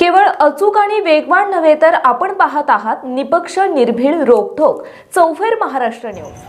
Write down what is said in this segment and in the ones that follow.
केवळ अचूक आणि वेगवान नव्हे तर आपण पाहत आहात निपक्ष निर्भीड रोखोक चौफेर महाराष्ट्र न्यूज.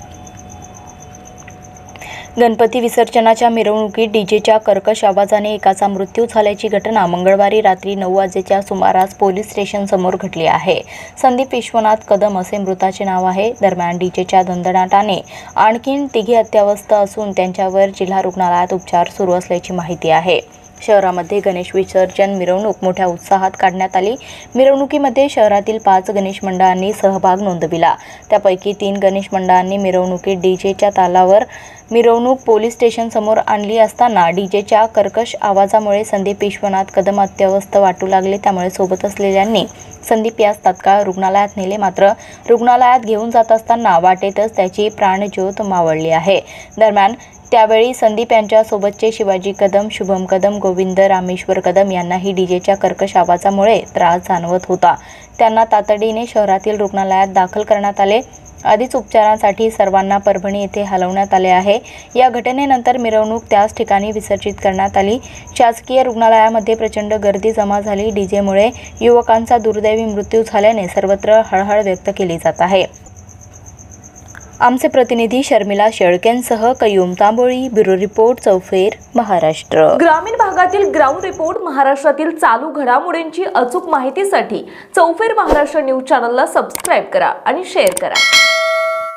गणपती विसर्जनाच्या मिरवणुकीत डीजेच्या कर्कश आवाजाने एकाचा मृत्यू झाल्याची घटना मंगळवारी रात्री नऊ वाजेच्या सुमारास पोलीस स्टेशनसमोर घडली आहे. संदीप विश्वनाथ कदम असे मृताचे नाव आहे. दरम्यान डीजेच्या दंदनाटाने आणखीन तिघे अत्यवस्थ असून त्यांच्यावर जिल्हा रुग्णालयात उपचार सुरू असल्याची माहिती आहे. शहरामध्ये गणेश विसर्जन मिरवणूक मोठ्या उत्साहात काढण्यात आली. मिरवणुकीमध्ये शहरातील पाच गणेश मंडळांनी सहभाग नोंदविला. त्यापैकी तीन गणेश मंडळांनी मिरवणुकीत डीजेच्या तालावर मिरवणूक पोलीस स्टेशनसमोर आणली असताना डीजेच्या कर्कश आवाजामुळे संदीप विश्वनाथ कदम अत्यवस्थ वाटू लागले. त्यामुळे सोबत असलेल्यांनी संदीप यास तात्काळ रुग्णालयात नेले. मात्र रुग्णालयात घेऊन जात असताना वाटेतच त्याची प्राणज्योत मावळली आहे. दरम्यान त्यावेळी संदीप यांच्यासोबतचे शिवाजी कदम शुभम कदम गोविंद रामेश्वर कदम यांनाही डीजेच्या कर्कश आवाजामुळे त्रास जाणवत होता. त्यांना तातडीने शहरातील रुग्णालयात दाखल करण्यात आले. आधीच उपचारांसाठी सर्वांना परभणी येथे हलवण्यात आले आहे. या घटनेनंतर मिरवणूक त्याच ठिकाणी विसर्जित करण्यात आली. शासकीय रुग्णालयामध्ये प्रचंड गर्दी जमा झाली. डीजेमुळे युवकांचा दुर्दैवी मृत्यू झाल्याने सर्वत्र हळहळ व्यक्त केली जात आहे. आमचे प्रतिनिधी शर्मिला शेळकेंसह कयूम तांबोळी ब्युरो रिपोर्ट चौफेर महाराष्ट्र. ग्रामीण भागातील ग्राउंड रिपोर्ट महाराष्ट्रातील चालू घडामोडींची अचूक माहितीसाठी चौफेर महाराष्ट्र न्यूज चॅनलला सबस्क्राईब करा आणि शेअर करा.